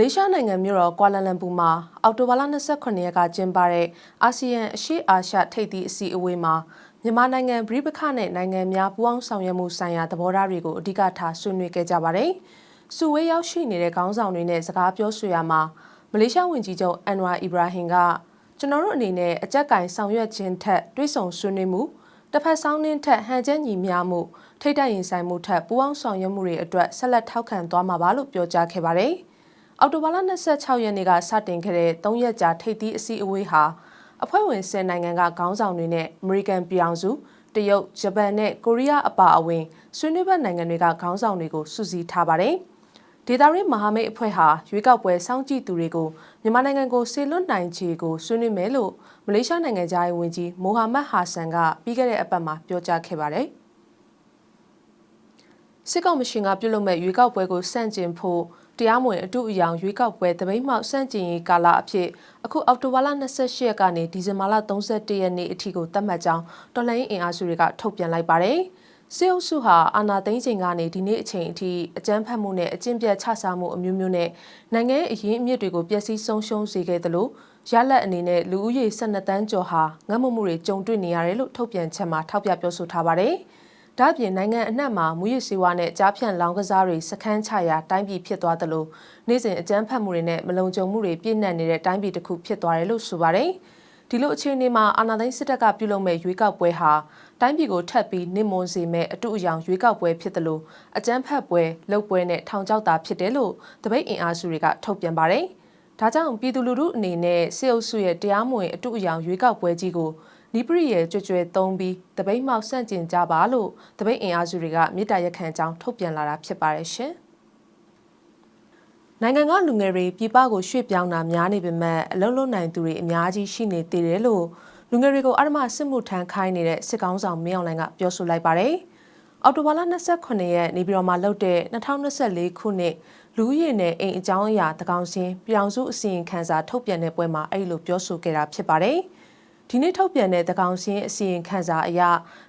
လေးရှားနိုင်ငံမြို့တော်ကွာလာလမ်ပူမှာအောက်တိုဘာလ29ရက်ကကျင်းပတဲ့အာဆီယံအရှေ့အာရှထိပ်သီးအစည်းအဝေးမှာမြန်မာနိုင်ငံပြည်ပခနဲ့နိုင်ငံများပူးပေါင်းဆောင်ရွက်မှုဆိုင်ရာသဘောထားတွေကိုအဓိကထားဆွေးနွေးခဲ့ကြပါတယ်။စုဝေးရောက်ရှိနေတဲ့ခေါင်းဆောင်တွေနဲ့စကားပြောဆိုရမှာမလေးရှားဝန်ကြီးချုပ်အန်ဝါအီဘရာဟင်ကကျွန်တော်တို့အနေနဲ့အကြက်ကင်ဆောင်ရွက်ခြင်းထက်တွေးဆောင်ဆွေးနွေးမှုတစ်ဖက်ဆောင်နှင်းထက်ဟန်ချက်ညီမျှမှုထိတ်တန့်ရင်ဆိုင်မှုထက်ပူးပေါင်းဆောင်ရွက်မှုတွေအတွက်ဆက်လက်ထောက်ခံသွားမှာပါလို့ပြောကြားခဲ့ပါတယ်။ အောက်တိုဘာလ26ရက်နေ့ကစတင်ခဲ့တဲ့3ရက်ကြာထိပ်သီးအစည်းအဝေးဟာအဖွဲ့ဝင်10နိုင်ငံကခေါင်းဆောင်တွေနဲ့အမေရိကန်ပြည်အောင်စုတရုတ်ဂျပန်နဲ့ကိုရီးယားအပါအဝင်ဆွေးနွေးဘက်နိုင်ငံတွေကခေါင်းဆောင်တွေကိုစုစည်းထားပါတယ်။ဒေတာရင်းမဟာမိတ်အဖွဲ့ဟာရွေးကောက်ပွဲစောင့်ကြည့်သူတွေကိုမြန်မာနိုင်ငံကိုဆေလွတ်နိုင်ခြေကိုဆွေးနွေးမယ်လို့မလေးရှားနိုင်ငံသားရေးဝန်ကြီးမိုဟာမက်ဟာဆန်ကပြီးခဲ့တဲ့အပတ်မှာပြောကြားခဲ့ပါတယ်။စစ်ကောင်မရှင်ကပြုလုပ်မဲ့ရွေးကောက်ပွဲကိုစန့်ကျင်ဖို့ တရားမဝင်အတုအယောင်ရွေးကောက်ပွဲတပိတ်မှောက်စန့်ကျင်ရေးကာလအဖြစ်အခုအောက်တိုဘာလ28ရက်ကနေဒီဇင်ဘာလ31ရက်နေ့အထိကိုသတ်မှတ်ကြောင်းတော်လှန်ရေးအင်အားစုတွေကထုတ်ပြန်လိုက်ပါတယ်။စေအုပ်စုဟာအာဏာသိမ်းချိန်ကနေဒီနေ့အချိန်အထိအကြမ်းဖက်မှုနဲ့အကျင့်ပြတ်ချစားမှုအမျိုးမျိုးနဲ့နိုင်ငံရဲ့အရင်းအမြစ်တွေကိုပျက်စီးဆုံးရှုံးစေခဲ့သလိုရလက်အနေနဲ့လူဦးရေ12တန်းကျော်ဟာငတ်မမှုတွေကြုံတွေ့နေရတယ်လို့ထုတ်ပြန်ချက်မှာထောက်ပြပြောဆိုထားပါတယ်။ ဒါ့အပြင်နိုင်ငံအနှံ့မှာမူရစ်စေဝါနဲ့ကြားဖြန့်လောင်းကစားတွေစခန်းချရာတိုင်းပြည်ဖြစ်သွားသလိုနေ့စဉ်အကြမ်းဖက်မှုတွေနဲ့မလုံခြုံမှုတွေပြည့်နှက်နေတဲ့တိုင်းပြည်တစ်ခုဖြစ်သွားတယ်လို့ဆိုပါတယ်။ဒီလိုအခြေအနေမှာအာဏာသိမ်းစစ်တပ်ကပြုလုပ်မဲ့ရွေးကောက်ပွဲဟာတိုင်းပြည်ကိုထပ်ပြီးနစ်မွန်စေမဲ့အတူအယောင်ရွေးကောက်ပွဲဖြစ်တယ်လို့အကြမ်းဖက်ပွဲလှုပ်ပွဲနဲ့ထောင်ချောက်တာဖြစ်တယ်လို့တပိတ်အင်အားစုတွေကထုတ်ပြန်ပါတယ်။ဒါကြောင့်ပြည်သူလူထုအနေနဲ့စေအုပ်စုရဲ့တရားမဝင်အတူအယောင်ရွေးကောက်ပွဲကြီးကို နီးပရိရဲ့ကြွကြွသုံးပြီးတပိတ်မှောက်ဆန့်ကျင်ကြပါလို့တပိတ်အင်အားစုတွေကမြေတားရက်ခံကြောင်းထုတ်ပြန်လာတာဖြစ်ပါတယ်ရှင်။နိုင်ငံကလူငယ်တွေပြည်ပကိုရွှေ့ပြောင်းတာများနေပေမဲ့အလုံးလုံးနိုင်သူတွေအများကြီးရှိနေသေးတယ်လို့လူငယ်တွေကိုအရမစစ်မှုထမ်းခိုင်းနေတဲ့စစ်ကောင်းဆောင်မင်းအောင်လှိုင်ကပြောဆိုလိုက်ပါတယ်။အော်တိုဘာလ28ရက်နေပြည်တော်မှာလုပ်တဲ့2024ခုနှစ်လူဦးရေနဲ့အိမ်အကြောင်းအရာတကောင်စင်းပြောင်စုအစီရင်ခံစာထုတ်ပြန်တဲ့ပွဲမှာအဲ့လိုပြောဆိုခဲ့တာဖြစ်ပါတယ်။ ဒီနေ့ထုတ်ပြန်တဲ့သကောင်စင်းအစီရင်ခံစာအရ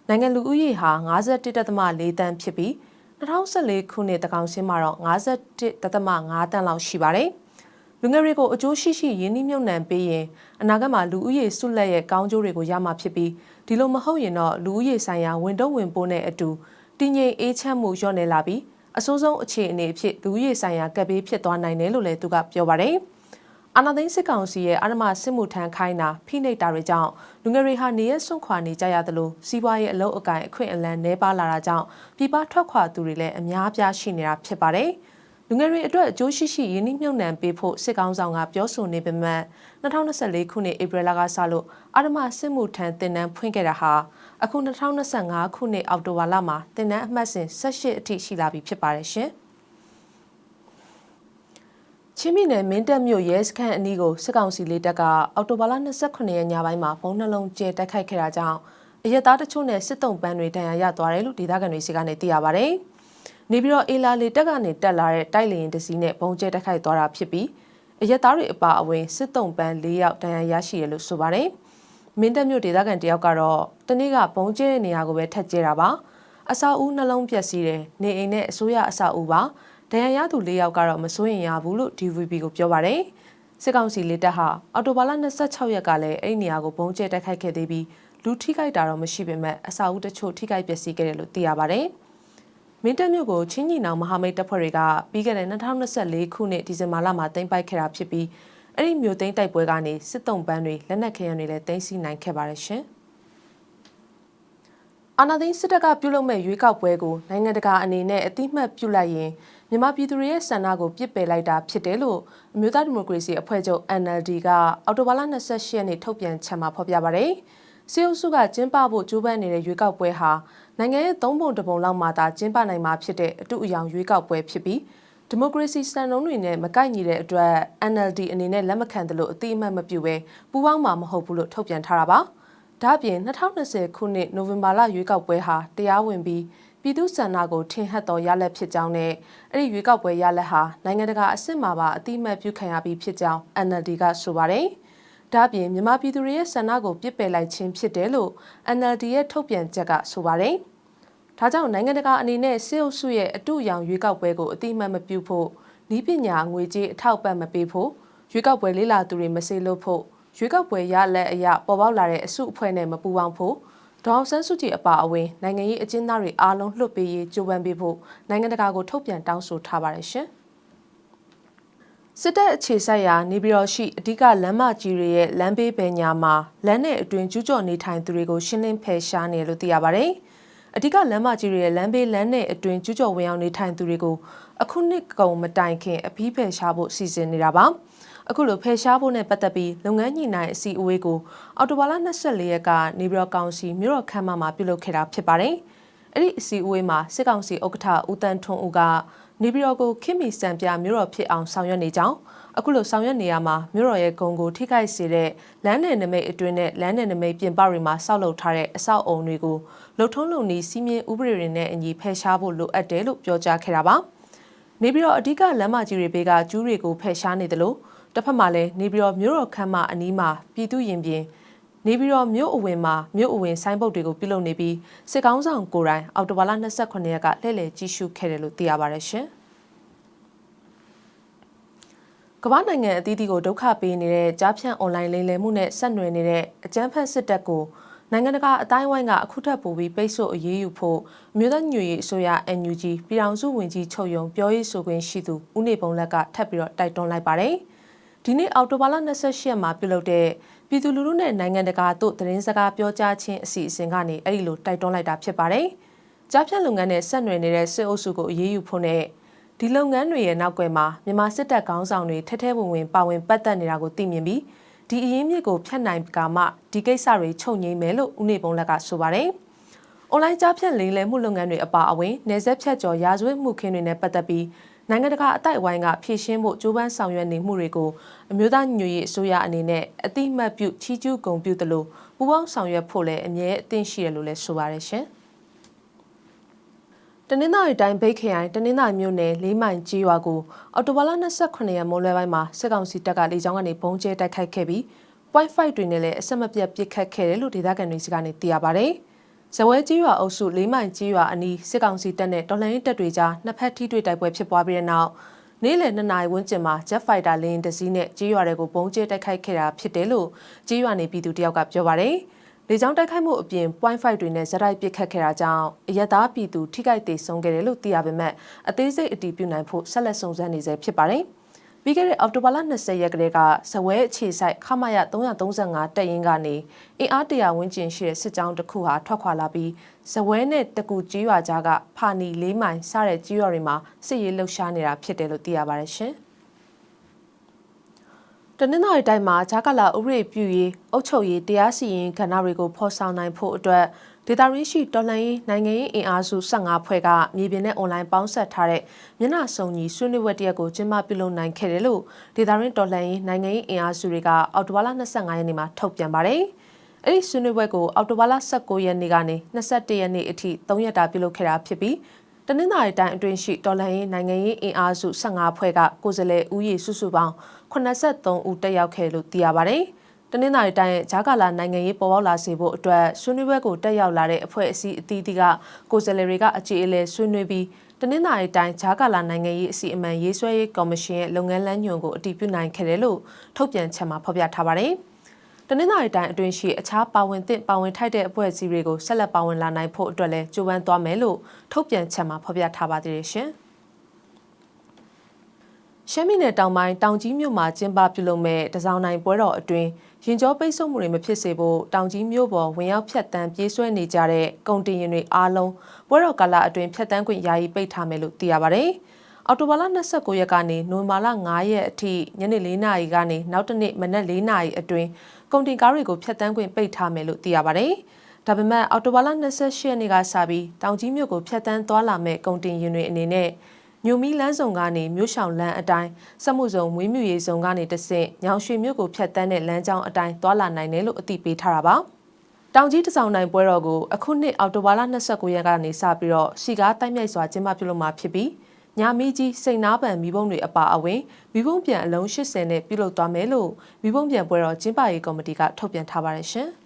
နိုင်ငံလူဦးရေဟာ51.4တန်းဖြစ်ပြီး2014ခုနှစ်သကောင်စင်းမှာတော့51.5တန်းလောက်ရှိပါတယ်။လူငယ်တွေကိုအကျိုးရှိရှိရင်းနှီးမြှုပ်နှံပေးရင်အနာဂတ်မှာလူဦးရေစုလက်ရဲ့ကောင်းကျိုးတွေကိုရမှာဖြစ်ပြီးဒီလိုမဟုတ်ရင်တော့လူဦးရေဆိုင်ရာဝန်တော့ဝင်ပိုးနဲ့အတူတည်ငြိမ်အေးချမ်းမှုလျော့နေလာပြီးအဆိုးဆုံးအခြေအနေအဖြစ်လူဦးရေဆိုင်ရာကပ်ဘေးဖြစ်သွားနိုင်တယ်လို့လည်းသူကပြောပါတယ်။ အာဏာသိမ်းစစ်ကောင်စီရဲ့အာဏာမစစ်မှုထမ်းခိုင်းတာဖိနှိပ်တာတွေကြောင့်လူငယ်တွေဟာနေရဆွန့်ခွာနေကြရသလိုစီးပွားရေးအလုပ်အကင်အခွင့်အလမ်းနှဲပါလာတာကြောင့်ပြည်ပထွက်ခွာသူတွေလည်းအများအပြားရှိနေတာဖြစ်ပါတယ်။လူငယ်တွေအတွက်အကျိုးရှိရှိရင်းနှီးမြှုပ်နှံပေးဖို့စစ်ကောင်ဆောင်ကပြောဆိုနေပေမဲ့2024ခုနှစ်ဧပြီလကစလို့အာဏာမစစ်မှုထမ်းတင်နန်းဖွင့်ခဲ့တာဟာအခု2025ခုနှစ်အောက်တိုဘာလမှာတင်နန်းအမှတ်စဉ်18အထိရှိလာပြီဖြစ်ပါတယ်ရှင်။ ချင်းပြည်နယ်မင်းတပ်မြို့ရဲစခန်းအနီးကိုစစ်ကောင်စီလေးတပ်ကအော်တိုဘာလ29ရက်ညပိုင်းမှာပုံနှလုံးကျဲတိုက်ခိုက်ခဲ့တာကြောင့်အရက်သားတချို့နဲ့စစ်တုံးပန်းတွေတန်ရာရသွားတယ်လို့ဒေသခံတွေစီကနေသိရပါဗျ။နေပြီးတော့အေလာလေးတပ်ကနေတက်လာတဲ့တိုက်လေရင်တစီနဲ့ပုံကျဲတိုက်ခိုက်သွားတာဖြစ်ပြီးအရက်သားတွေအပါအဝင်စစ်တုံးပန်း၄ယောက်တန်ရာရရှိတယ်လို့ဆိုပါတယ်။မင်းတပ်မြို့ဒေသခံတယောက်ကတော့တနေ့ကပုံကျဲတဲ့နေရာကိုပဲထက်ကျဲတာပါ။အစာဦးနှလုံးပြက်စီးတယ်နေအိမ်နဲ့အစိုးရအစာဦးပါ။ ဒဏ်ရာရသူ၄ယောက်ကတော့မစိုးရင်ရဘူးလို့ DVB ကိုပြောပါတယ်စစ်ကောင်စီလက်တပ်ဟာအော်တိုဘာလ26ရက်ကလည်းအဲ့ဒီနေရာကိုပုံကျဲတိုက်ခိုက်ခဲ့သေးပြီးလူထိခိုက်တာတော့မရှိပေမဲ့အစာအုပ်တချို့ထိခိုက်ပျက်စီးခဲ့တယ်လို့သိရပါတယ်မင်းတပ်မြို့ကိုချင်းညီနောင်မဟာမိတ်တပ်ဖွဲ့တွေကပြီးခဲ့တဲ့2024ခုနှစ်ဒီဇင်ဘာလမှာတင်ပိုက်ခဲ့တာဖြစ်ပြီးအဲ့ဒီမြို့သိမ်းတိုက်ပွဲကနေစစ်တုံးပန်းတွေလက်နက်ခဲယမ်းတွေလည်းတင်စီနိုင်ခဲ့ပါတယ်ရှင်။အာနာသိန်းစစ်တပ်ကပြုလုပ်မဲ့ရွေးကောက်ပွဲကိုနိုင်ငံတကာအနေနဲ့အတိမတ်ပြုလိုက်ရင် မြန်မာပြည်သူတွေရဲ့ဆန္ဒကိုပြစ်ပယ်လိုက်တာဖြစ်တယ်လို့အမျိုးသားဒီမိုကရေစီအဖွဲ့ချုပ် NLD ကအော်တိုဘာလ28ရက်နေ့ထုတ်ပြန်ချက်မှာဖော်ပြပါရယ်စီအုပ်စုကကျင်းပဖို့ကြိုးပမ်းနေတဲ့ရွေးကောက်ပွဲဟာနိုင်ငံရဲ့သုံးပုံတစ်ပုံလောက်မှသာကျင်းပနိုင်မှာဖြစ်တဲ့အတူအယောင်ရွေးကောက်ပွဲဖြစ်ပြီးဒီမိုကရေစီစံနှုန်းတွေနဲ့မကိုက်ညီတဲ့အတွက် NLD အနေနဲ့လက်မခံတယ်လို့အတိအမှတ်မပြုဘဲပူးပေါင်းမှာမဟုတ်ဘူးလို့ထုတ်ပြန်ထားတာပါ။ဒါ့အပြင်2020ခုနှစ်နိုဝင်ဘာလရွေးကောက်ပွဲဟာတရားဝင်ပြီး ပြည်သူ့ဆန္ဒကိုထင်ဟပ်တော်ရလက်ဖြစ်ကြောင်းနဲ့အဲ့ဒီရွေးကောက်ပွဲရလက်ဟာနိုင်ငံတကာအဆင့်မှာပါအတိအမှတ်ပြုခံရပြီးဖြစ်ကြောင်း NLD ကဆိုပါတယ်။ဒါ့အပြင်မြန်မာပြည်သူတွေရဲ့ဆန္ဒကိုပြစ်ပယ်လိုက်ခြင်းဖြစ်တယ်လို့ NLD ရဲ့ထုတ်ပြန်ချက်ကဆိုပါတယ်။ဒါကြောင့်နိုင်ငံတကာအနေနဲ့စစ်အုပ်စုရဲ့အတူရောင်ရွေးကောက်ပွဲကိုအတိအမှတ်မပြုဖို့ဤပညာငွေကြေးအထောက်ပံ့မပေးဖို့ရွေးကောက်ပွဲလေးလာသူတွေမစေလို့ဖို့ရွေးကောက်ပွဲရလက်အရပေါ်ပေါက်လာတဲ့အစုအဖွဲ့နဲ့မပူးပေါင်းဖို့ ဒေါအောင်ဆန်းစုကြည်အပါအဝင်နိုင်ငံရေးအကျဉ်းသားတွေအားလုံးလွှတ်ပေးရေးကြိုးပမ်းပေးဖို့နိုင်ငံတကာကိုထုတ်ပြန်တောင်းဆိုထားပါတယ်ရှင်။စစ်တပ်အခြေစိုက်ရာနေပြည်တော်ရှိအဓိကလမ်းမကြီးတွေရဲ့လမ်းဘေးပင်ညာမှာလမ်းနဲ့အတွင်ကျူးကျော်နေထိုင်သူတွေကိုရှင်းလင်းဖယ်ရှားနေလို့သိရပါတယ်။အဓိကလမ်းမကြီးတွေရဲ့လမ်းဘေးလမ်းနဲ့အတွင်ကျူးကျော်ဝင်ရောက်နေထိုင်သူတွေကိုအခုနှစ်ကုန်မတိုင်ခင်အပြီးဖယ်ရှားဖို့စီစဉ်နေတာပါ။ အခုလိုဖယ်ရှားဖို့နဲ့ပတ်သက်ပြီးလုပ်ငန်းညှိနှိုင်းအစည်းအဝေးကိုအော်တိုဘာလ24ရက်ကနေပြည်တော်ကောင်စီမြို့တော်ခမ်းမမှာပြုလုပ်ခဲ့တာဖြစ်ပါတယ်။အဲ့ဒီအစည်းအဝေးမှာစစ်ကောင်စီဥက္ကဋ္ဌဦးတန်းထွန်းဦးကနေပြည်တော်ကိုခင်မီစံပြမြို့တော်ဖြစ်အောင်ဆောင်ရွက်နေကြောင်းအခုလိုဆောင်ရွက်နေရမှာမြို့တော်ရဲ့ဂုံကိုထိခိုက်စေတဲ့လမ်းနယ်နမိတ်အတွင်းနဲ့လမ်းနယ်နမိတ်ပြင်ပတွေမှာဆောက်လုပ်ထားတဲ့အဆောက်အုံတွေကိုလှုပ်ထုံးလုံနီးစီးမြင်ဥပဒေတွေနဲ့အညီဖယ်ရှားဖို့လိုအပ်တယ်လို့ပြောကြားခဲ့တာပါ။နေပြည်တော်အ धिक လမ်းမကြီးတွေဘေးကကျူးတွေကိုဖယ်ရှားနေတယ်လို့ တစ်ဖက်မှာလည်းနေပြည်တော်မြို့တော်ခမ်းမအနီးမှာပြည်သူရင်ပြင်နေပြည်တော်မြို့အဝင်မှာမြို့အဝင်ဆိုင်းဘုတ်တွေကိုပြုလုပ်နေပြီးစစ်ကောင်းဆောင်ကိုယ်တိုင်အော်တိုဘာလ28ရက်ကလှည့်လည်ကြည့်ရှုခဲ့တယ်လို့သိရပါတယ်ရှင်။ကမ္ဘာနိုင်ငံအသီးသီးကိုဒုက္ခပေးနေတဲ့ကြားဖြန့်အွန်လိုင်းလိမ်လည်မှုနဲ့ဆက်နွယ်နေတဲ့အကြမ်းဖက်စစ်တပ်ကိုနိုင်ငံတကာအတိုင်းဝိုင်းကအခုထပ်ပိုပြီးပိတ်ဆို့အရေးယူဖို့အမျိုးသားညွေရေးအစိုးရ NUG ပြည်ထောင်စုဝန်ကြီးချုပ်ယုံပြောရေးဆိုခွင့်ရှိသူဦးနေပုံလက်ကထပ်ပြီးတော့တိုက်တွန်းလိုက်ပါတယ်။ ဒီနေ့အောက်တိုဘာလ28ရက်မှာပြုလုပ်တဲ့ပြည်သူလူထုနဲ့နိုင်ငံတကာတို့သတင်းစကားပြောကြားခြင်းအစီအစဉ်ကနေအဲ့ဒီလိုတိုက်တွန်းလိုက်တာဖြစ်ပါတယ်။ကြားဖြတ်လုပ်ငန်းနဲ့ဆက်နွယ်နေတဲ့စစ်အုပ်စုကိုအရေးယူဖို့နဲ့ဒီလုပ်ငန်းတွေရဲ့နောက်ွယ်မှာမြန်မာစစ်တပ်ခေါင်းဆောင်တွေထဲထဲဝင်ဝင်ပါဝင်ပတ်သက်နေတာကိုသိမြင်ပြီးဒီအရေးမြစ်ကိုဖျက်နိုင်ကာမှဒီကိစ္စတွေချုပ်ငိမ့်မယ်လို့ဦးနေပုံလက်ကဆိုပါတယ်။ online ကြားဖြတ်လိမ်လည်မှုလုပ်ငန်းတွေအပါအဝင်နေဆက်ဖြတ်ကျော်ရာဇဝတ်မှုခင်းတွေနဲ့ပတ်သက်ပြီး နိုင်ငံတကာအတိုက်အဝိုင်းကဖြည့်ရှင်းဖို့ကြိုးပမ်းဆောင်ရွက်နေမှုတွေကိုအမျိုးသားညွေရေးအစိုးရအနေနဲ့အတိမတ်ပြုချီးကျူးဂုဏ်ပြုသလိုပူးပေါင်းဆောင်ရွက်ဖို့လည်းအမြဲအသင့်ရှိရလို့လည်းဆိုပါတယ်ရှင်။တနင်္သာရီတိုင်းဗိတ်ခရိုင်တနင်္သာရီမြို့နယ်လေးမိုင်ကြီးရွာကိုအော်တိုဘာလ28ရက်မိုးလွဲပိုင်းမှာစစ်ကောင်စီတပ်ကလေကြောင်းကနေဘုံကျဲတိုက်ခိုက်ခဲ့ပြီး point 5တွေနဲ့လည်းအဆက်မပြတ်ပစ်ခတ်ခဲ့တယ်လို့ဒေသခံတွေစီကနေသိရပါဗျ။ ဇဝဲကြီးရွာအုပ်စုလေးမိုင်ကြီးရွာအနီးစစ်ကောင်စီတပ်နဲ့တော်လှန်ရေးတပ်တွေကြားနှစ်ဖက်ထိတွေ့တိုက်ပွဲဖြစ်ပွားပြီးတဲ့နောက်နေ့လယ်2နာရီဝန်းကျင်မှာ Jet Fighter လေယာဉ်တစ်စီးနဲ့ကြီးရွာတွေကိုပုံကျဲတိုက်ခိုက်ခဲ့တာဖြစ်တယ်လို့ကြီးရွာနေပြည်သူတယောက်ကပြောပါတယ်။လေကြောင်းတိုက်ခိုက်မှုအပြင် point 5တွေနဲ့ဇက်တိုက်ပစ်ခတ်ခဲ့တာကြောင့်အရက်သားပြည်သူထိခိုက်ဒေဆုံးခဲ့တယ်လို့သိရပေမဲ့အသေးစိတ်အတည်ပြုနိုင်ဖို့ဆက်လက်စုံစမ်းနေဆဲဖြစ်ပါတယ်။ ပြီးခဲ့တဲ့အောက်တိုဘာလ20ရက်ကလေးကဇဝဲအခြေဆိုင်ခမရ335တက်ရင်ကနေအင်အားတရာဝန်းကျင်ရှိတဲ့စစ်ကြောင်းတစ်ခုဟာထွက်ခွာလာပြီးဇဝဲနဲ့တကူကြီးရွာကြားကဖာနီလေးမိုင်စတဲ့ကြီးရွာတွေမှာစစ်ရေးလှုပ်ရှားနေတာဖြစ်တယ်လို့သိရပါတယ်ရှင်။တနင်္လာရီတိုင်းမှာဂျာကလာဥပဒေပြုရေးအုပ်ချုပ်ရေးတရားစီရင်ကဏ္ဍတွေကိုဖော်ဆောင်နိုင်ဖို့အတွက် ဒေတာရင်းရှိတော်လှန်ရေးနိုင်ငံရေးအင်အားစု15ဖွဲ့ကမြေပြင်နဲ့အွန်လိုင်းပေါင်းဆက်ထားတဲ့မျက်နှာစုံညီဆွေးနွေးပွဲတရက်ကိုကျင်းပပြုလုပ်နိုင်ခဲ့တယ်လို့ဒေတာရင်းတော်လှန်ရေးနိုင်ငံရေးအင်အားစုတွေကအောက်တိုဘာလ25ရက်နေ့မှာထုတ်ပြန်ပါတယ်။အဲ့ဒီဆွေးနွေးပွဲကိုအောက်တိုဘာလ19ရက်နေ့ကနေ21ရက်နေ့အထိ3ရက်တာပြုလုပ်ခဲ့တာဖြစ်ပြီးတနင်္သာရီတိုင်းအတွင်းရှိတော်လှန်ရေးနိုင်ငံရေးအင်အားစု15ဖွဲ့ကကိုယ်စားလှယ်ဦးရေစုစုပေါင်း83ဦးတက်ရောက်ခဲ့လို့သိရပါတယ်။တ နင်္သာရီတိုင်းရဲ့ဂျာကာလာနိုင်ငံရေးပေါ်ပေါက်လာစေဖို့အတွက်ဆွေးနွေးပွဲကိုတက်ရောက်လာတဲ့အဖွဲ့အစည်းအသီးသီးကကိုယ်စားလှယ်တွေကအခြေအလဲဆွေးနွေးပြီးတနင်္သာရီတိုင်းဂျာကာလာနိုင်ငံရေးအစီအမံရေးဆွဲရေးကော်မရှင်ရဲ့လုပ်ငန်းလမ်းညွှန်ကိုအတည်ပြုနိုင်ခဲ့တယ်လို့ထုတ်ပြန်ချက်မှာဖော်ပြထားပါတယ်။တနင်္သာရီတိုင်းအတွင်းရှိအခြားပါဝင်သင့်ပါဝင်ထိုက်တဲ့အဖွဲ့အစည်းတွေကိုဆက်လက်ပါဝင်လာနိုင်ဖို့အတွက်လည်းကြိုးပမ်းသွားမယ်လို့ထုတ်ပြန်ချက်မှာဖော်ပြထားပါသေးတယ်ရှင်။ ရှမ်းပြည်နယ်တောင်ပိုင်းတောင်ကြီးမြို့မှာကျင်းပပြုလုပ်မဲ့တစောင်းနိုင်ပွဲတော်အတွင်းရင်ကျောပိတ်ဆို့မှုတွေမဖြစ်စေဖို့တောင်ကြီးမြို့ပေါ်ဝင်ရောက်ဖြတ်တန်းပြေးဆွဲနေကြတဲ့ကုန်တင်ရင်တွေအားလုံးပွဲတော်ကာလအတွင်းဖြတ်တန်းခွင့်ယာယီပိတ်ထားမယ်လို့သိရပါဗျ။အော်တိုဘာလ29ရက်ကနေနိုဝင်ဘာလ9ရက်အထိညနေ4နာရီကနေနောက်တနေ့မနက်4နာရီအတွင်းကုန်တင်ကားတွေကိုဖြတ်တန်းခွင့်ပိတ်ထားမယ်လို့သိရပါဗျ။ဒါပေမဲ့အော်တိုဘာလ28ရက်နေ့ကစပြီးတောင်ကြီးမြို့ကိုဖြတ်တန်းသွားလာမဲ့ကုန်တင်ရင်တွေအနေနဲ့ မြို့မီလမ်းဆောင်ကနေမြို့ရှောင်လမ်းအတိုင်းစက်မှုစုံမွေးမြူရေးဆောင်ကနေတဆင့်ညောင်ရွှေမြို့ကိုဖြတ်တန်းတဲ့လမ်းကြောင်းအတိုင်းသွာလာနိုင်တယ်လို့အသိပေးထားတာပါတောင်ကြီးတဆောင်နိုင်ပွဲတော်ကိုအခုနှစ်အောက်တိုဘာလ29ရက်ကနေစပြီးတော့စီကားတိုက်မြိုက်စွာကျင်းပပြုလုပ်မှာဖြစ်ပြီးညာမီကြီးစိန်နာပံမိဘုံတွေအပါအဝင်မိဘုံပြန်အလုံး80နဲ့ပြုလုပ်သွားမယ်လို့မိဘုံပြန်ပွဲတော်ကျင်းပရေးကော်မတီကထုတ်ပြန်ထားပါတယ်ရှင်။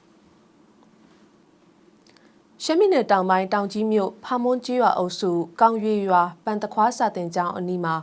ရှမ်းပြည်နယ်တောင်ပိုင်းတောင်ကြီးမြို့ဖာမွန်းကြီးရွာအုပ်စုကောင်းရွေရွာပန်တခွားစာတင်ကျောင်းအနီးမှာ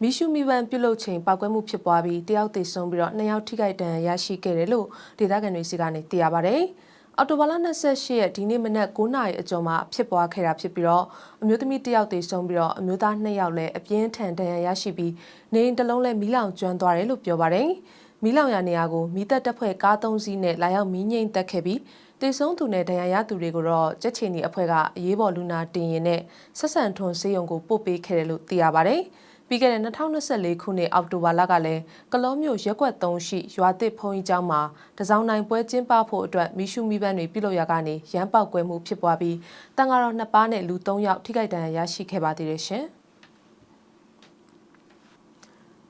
မီရှူမီဗန်ပြုတ်လုချိန်ပောက်ကွဲမှုဖြစ်ပွားပြီးတယောက်သေဆုံးပြီးတော့နှစ်ယောက်ထိခိုက်ဒဏ်ရာရရှိခဲ့တယ်လို့ဒေသခံတွေစီကနေသိရပါဗျ။အော်တိုဘာလ28ရက်ဒီနေ့မနက်9:00နာရီအကျော်မှာဖြစ်ပွားခဲ့တာဖြစ်ပြီးတော့အမျိုးသမီးတယောက်သေဆုံးပြီးတော့အမျိုးသား2ယောက်လည်းအပြင်းထန်ဒဏ်ရာရရှိပြီးနေအိမ်တစ်လုံးလည်းမီးလောင်ကျွမ်းသွားတယ်လို့ပြောပါတယ်။မီးလောင်ရနေရာကိုမီးတပ်တပ်ဖွဲ့ကား၃စီးနဲ့လာရောက်မီးငိမ့်တက်ခဲ့ပြီး တေဆုံးသူနဲ့ဒဏ်ရာရသူတွေကိုတော့ကြက်ချီနီအဖွဲ့ကအရေးပေါ်လူနာတင်ရင်နဲ့ဆက်ဆံထွန်စေယုံကိုပို့ပေးခဲ့တယ်လို့သိရပါတယ်။ပြီးခဲ့တဲ့2024ခုနှစ်အောက်တိုဘာလကလည်းကလောမျိုးရက်ွက်3ရှိရွာတစ်ဖုံကြီးကျောင်းမှာတစောင်းနိုင်ပွဲကျင်းပဖို့အတွက်မီရှူမီပန်းတွေပြုလုပ်ရကနေရမ်းပေါက်ကွဲမှုဖြစ်ပွားပြီးတန်ဃာတော်နှစ်ပါးနဲ့လူ3ယောက်ထိခိုက်ဒဏ်ရာရရှိခဲ့ပါသေးတယ်ရှင်။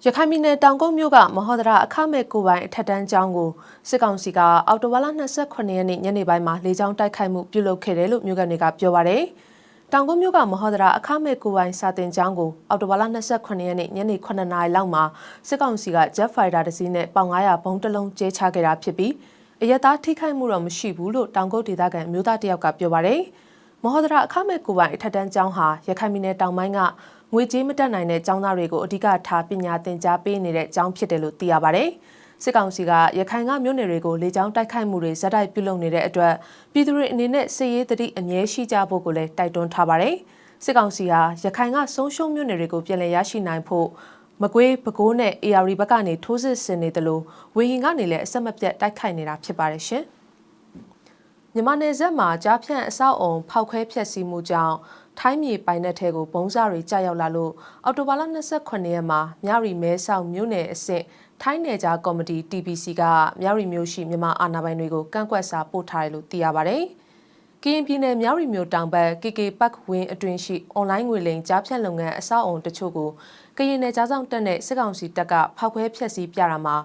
ရခိုင်ပြည်နယ်တောင်ကုန်းမြို့ကမဟောဒရာအခမဲ့ကိုပိုင်အထက်တန်းကျောင်းကိုစစ်ကောင်စီကအော်တိုဝါလာ28ရက်နေ့ညနေပိုင်းမှာလေကြောင်းတိုက်ခိုက်မှုပြုလုပ်ခဲ့တယ်လို့မြို့ကန်တွေကပြောပါရယ်။တောင်ကုန်းမြို့ကမဟောဒရာအခမဲ့ကိုပိုင်စာတင်ကျောင်းကိုအော်တိုဘာလ28ရက်နေ့ညနေ9နာရီလောက်မှာစစ်ကောင်စီက Jet Fighter တစ်စီးနဲ့ပေါင်900ဘုံတစ်လုံးကျဲချခဲ့တာဖြစ်ပြီးအရက်သားထိခိုက်မှုတော့မရှိဘူးလို့တောင်ကုန်းဒေသခံမျိုးသားတယောက်ကပြောပါတယ်။မဟောဒရာအခမဲ့ကိုပိုင်အထက်တန်းကျောင်းဟာရခိုင်ပြည်နယ်တောင်ပိုင်းက ငွေကြေးမတက်နိုင်တဲ့ကျောင်းသားတွေကိုအဓိကထားပညာသင်ကြားပေးနေတဲ့ကျောင်းဖြစ်တယ်လို့သိရပါတယ်။စစ်ကောင်စီကရခိုင်ကမြို့နယ်တွေကိုလေကြောင်းတိုက်ခိုက်မှုတွေဇက်တိုက်ပြုလုပ်နေတဲ့အတွက်ပြည်သူတွေအနေနဲ့စစ်ရေးတတိအမြဲရှိကြဖို့ကိုလည်းတိုက်တွန်းထားပါတယ်။စစ်ကောင်စီဟာရခိုင်ကဆုံးရှုံးမြို့နယ်တွေကိုပြည်လည်ရရှိနိုင်ဖို့မကွေးပဲခူးနဲ့ AR ဘက်ကနေထိုးစစ်ဆင်နေတယ်လို့ဝေဟင်ကနေလည်းအဆက်မပြတ်တိုက်ခိုက်နေတာဖြစ်ပါတယ်ရှင်။မြန်မာနယ်စပ်မှာကြားဖြန့်အဆောက်အုံဖောက်ခွဲဖျက်ဆီးမှုကြောင့် ထိုင်းမြေပိုင်တဲ့ထဲကိုဘုံစားတွေကြာရောက်လာလို့အော်တိုဘာလ28ရက်မှာမြရီမဲဆောက်မြို့နယ်အဆင့်ထိုင်းနယ်ကြားကော်မတီ TBC ကမြောက်ရီမျိုးရှိမြန်မာအာဏာပိုင်တွေကိုကန့်ကွက်စာပို့ထားတယ်လို့သိရပါဗျ။ကရင်ပြည်နယ်မြောက်ရီမျိုးတောင်ဘက် KK Park ဝင်းအတွင်းရှိအွန်လိုင်းငွေလိမ်ကြားဖြတ်လုပ်ငန်းအဆောက်အုံတချို့ကိုကရင်နယ်ကြားဆောင်တက်တဲ့စစ်ကောင်စီတပ်ကဖောက်ခွဲဖျက်ဆီးပြတာမှာ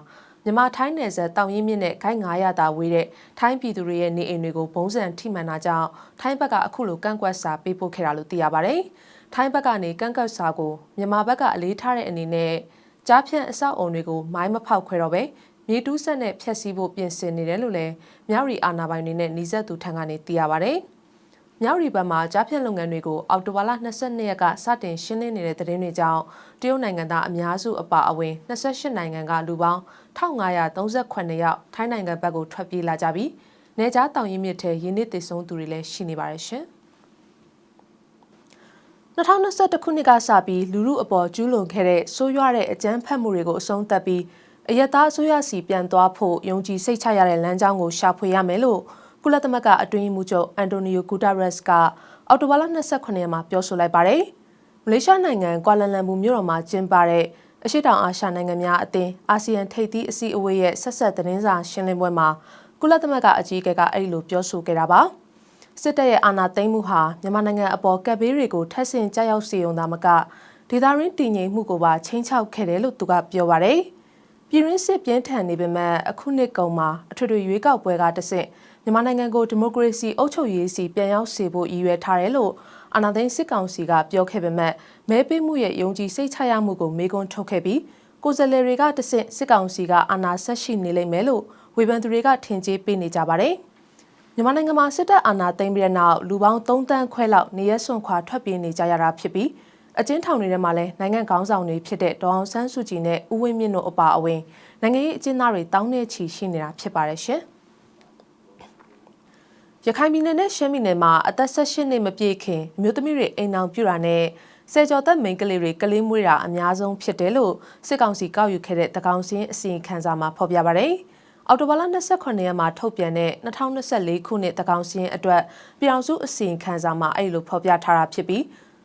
မြန်မာထိုင်းနယ်စပ်တောင်ရင်မြင့်နဲ့ခိုင်900တာဝေးတဲ့ထိုင်းပြည်သူတွေရဲ့နေအိမ်တွေကိုဘုံစံထိမှန်တာကြောင့်ထိုင်းဘက်ကအခုလိုကန့်ကွက်စာပေးပို့ခဲ့တာလို့သိရပါဗျ။ထိုင်းဘက်ကနေကန့်ကွက်စာကိုမြန်မာဘက်ကအလေးထားတဲ့အနေနဲ့ကြားဖြန့်အဆောက်အုံတွေကိုမိုင်းမဖောက်ခွဲတော့ပဲမြေတူးဆက်နဲ့ဖျက်ဆီးဖို့ပြင်ဆင်နေတယ်လို့လည်းမြောက်ရီအာဏာပိုင်တွေနဲ့နှီးဆက်သူထံကနေသိရပါဗျ။ မြောက်ရီဘက်မှာကြားဖြန့်လုပ်ငန်းတွေကိုအောက်တိုဘာလ22ရက်ကစတင်ရှင်းလင်းနေတဲ့သတင်းတွေကြောင့်တရုတ်နိုင်ငံသားအများစုအပါအဝင်28နိုင်ငံကလူပေါင်း1538ယောက်ထိုင်းနိုင်ငံဘက်ကိုထွက်ပြေးလာကြပြီးနေကြားတောင်ရင်မြစ်ထဲရင်းနှီးတည်ဆုံသူတွေလည်းရှိနေပါတယ်ရှင်။2021ခုနှစ်ကစပြီးလူမှုအပေါ်ကျူးလွန်ခဲ့တဲ့ဆိုးရွားတဲ့အကြမ်းဖက်မှုတွေကိုအဆုံးသတ်ပြီးအယက်သားအစိုးရစီပြန်သွားဖို့ယုံကြည်စိတ်ချရတဲ့လမ်းကြောင်းကိုရှာဖွေရမယ်လို့ ကုလသမဂ္ဂအတွင်းမှုချုပ်အန်တိုနီယိုဂူတာရက်စ်ကအော်တိုဘာလ29ရက်မှာပြောဆိုလိုက်ပါတယ်။မလေးရှားနိုင်ငံကွာလန်လမ်ပူမြို့တော်မှာကျင်းပတဲ့အရှိတောင်အာရှနိုင်ငံများအသင်းအာဆီယံထိပ်သီးအစည်းအဝေးရဲ့ဆက်ဆက်သတင်းစာရှင်းလင်းပွဲမှာကုလသမဂ္ဂအကြီးအကဲကအဲ့လိုပြောဆိုခဲ့တာပါ။စစ်တပ်ရဲ့အာဏာသိမ်းမှုဟာမြန်မာနိုင်ငံအပေါ်ကပ်ဘေးတွေကိုထပ်ဆင့်ကြောက်ရောက်စေုံသာမကဒေသရင်းတည်ငြိမ်မှုကိုပါချင်းချောက်ခဲ့တယ်လို့သူကပြောပါတယ်။ ပြည်ရင်းစစ်ပြင်းထန်နေပေမဲ့အခုနှစ်ကုန်မှာအထွေထွေရွေးကောက်ပွဲကတဆင့်မြန်မာနိုင်ငံကိုဒီမိုကရေစီအုပ်ချုပ်ရေးစီပြန်ရောက်စေဖို့ရည်ရွယ်ထားတယ်လို့အာဏာသိမ်းစစ်ကောင်စီကပြောခဲ့ပေမဲ့မဲပေးမှုရဲ့ယုံကြည်စိတ်ချရမှုကိုမေးခွန်းထုတ်ခဲ့ပြီးကိုယ်စားလှယ်တွေကတဆင့်စစ်ကောင်စီကအာဏာဆက်ရှိနေလိမ့်မယ်လို့ဝေဖန်သူတွေကထင်ကြေးပေးနေကြပါတယ်။မြန်မာနိုင်ငံမှာစစ်တပ်အာဏာသိမ်းပြီးတဲ့နောက်လူပေါင်း3တန်းခွဲလောက်နေရဆွန်ခွာထွက်ပြေးနေကြရတာဖြစ်ပြီး အကျဉ်းထောင်တွေထဲမှာလည်းနိုင်ငံခေါင်းဆောင်တွေဖြစ်တဲ့ဒေါအောင်ဆန်းစုကြည်နဲ့ဦးဝင်းမြင့်တို့အပါအဝင်နိုင်ငံရေးအကျဉ်းသားတွေတောင်းနေချီရှိနေတာဖြစ်ပါတယ်ရှင်။ရခိုင်ပြည်နယ်နဲ့ရှမ်းပြည်နယ်မှာအသက်16နှစ်မပြည့်ခင်အမျိုးသမီးတွေအိမ်အောင်ပြူတာနဲ့ဆယ်ကျော်သက်မိန်းကလေးတွေကလေးမွေးတာအများဆုံးဖြစ်တယ်လို့စစ်ကောင်စီကောက်ယူခဲ့တဲ့တကောင်စင်းအစီရင်ခံစာမှာဖော်ပြပါဗျ။အော်တိုဘာလ28ရက်မှာထုတ်ပြန်တဲ့2024ခုနှစ်တကောင်စင်းအတွက်ပြောင်စုအစီရင်ခံစာမှာအဲ့လိုဖော်ပြထားတာဖြစ်ပြီး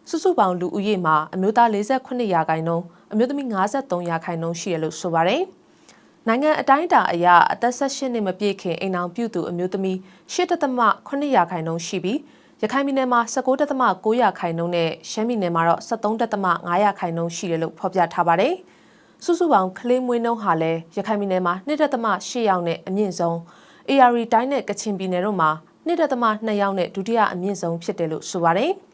စုစုပေါင်းလူဦးရေမှာအမျိုးသား48ရာခိုင်နှုန်းအမျိုးသမီး53ရာခိုင်နှုန်းရှိရလို့ဆိုပါတယ်။နိုင်ငံအတိုင်းအတာအရအသက်18နှစ်မပြည့်ခင်အိမ်အောင်ပြုသူအမျိုးသမီး8.8ရာခိုင်နှုန်းရှိပြီးရခိုင်ပြည်နယ်မှာ19.9ရာခိုင်နှုန်းနဲ့ရှမ်းပြည်နယ်မှာတော့73.5ရာခိုင်နှုန်းရှိတယ်လို့ဖော်ပြထားပါတယ်။စုစုပေါင်းကလေးမွေးနှုန်းဟာလည်းရခိုင်ပြည်နယ်မှာ2.8ယောက်နဲ့အမြင့်ဆုံး AR တိုင်းနဲ့ကချင်ပြည်နယ်တို့မှာ2.2ယောက်နဲ့ဒုတိယအမြင့်ဆုံးဖြစ်တယ်လို့ဆိုပါတယ်။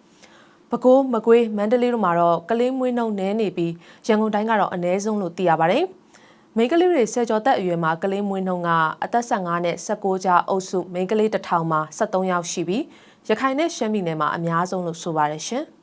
ပဲခူးမကွေးမန္တလေးတို့မှာတော့ကလေးမွေးနှုန်းနည်းနေပြီးရန်ကုန်တိုင်းကတော့အနည်းဆုံးလို့သိရပါတယ်။မိန်းကလေးတွေဆယ်ကျော်သက်အရွယ်မှာကလေးမွေးနှုန်းကအသက်15နဲ့19ကြားအုပ်စုမိန်းကလေး1000မှာ73ယောက်ရှိပြီးရခိုင်နဲ့ရှမ်းပြည်နယ်မှာအများဆုံးလို့ဆိုပါတယ်ရှင်။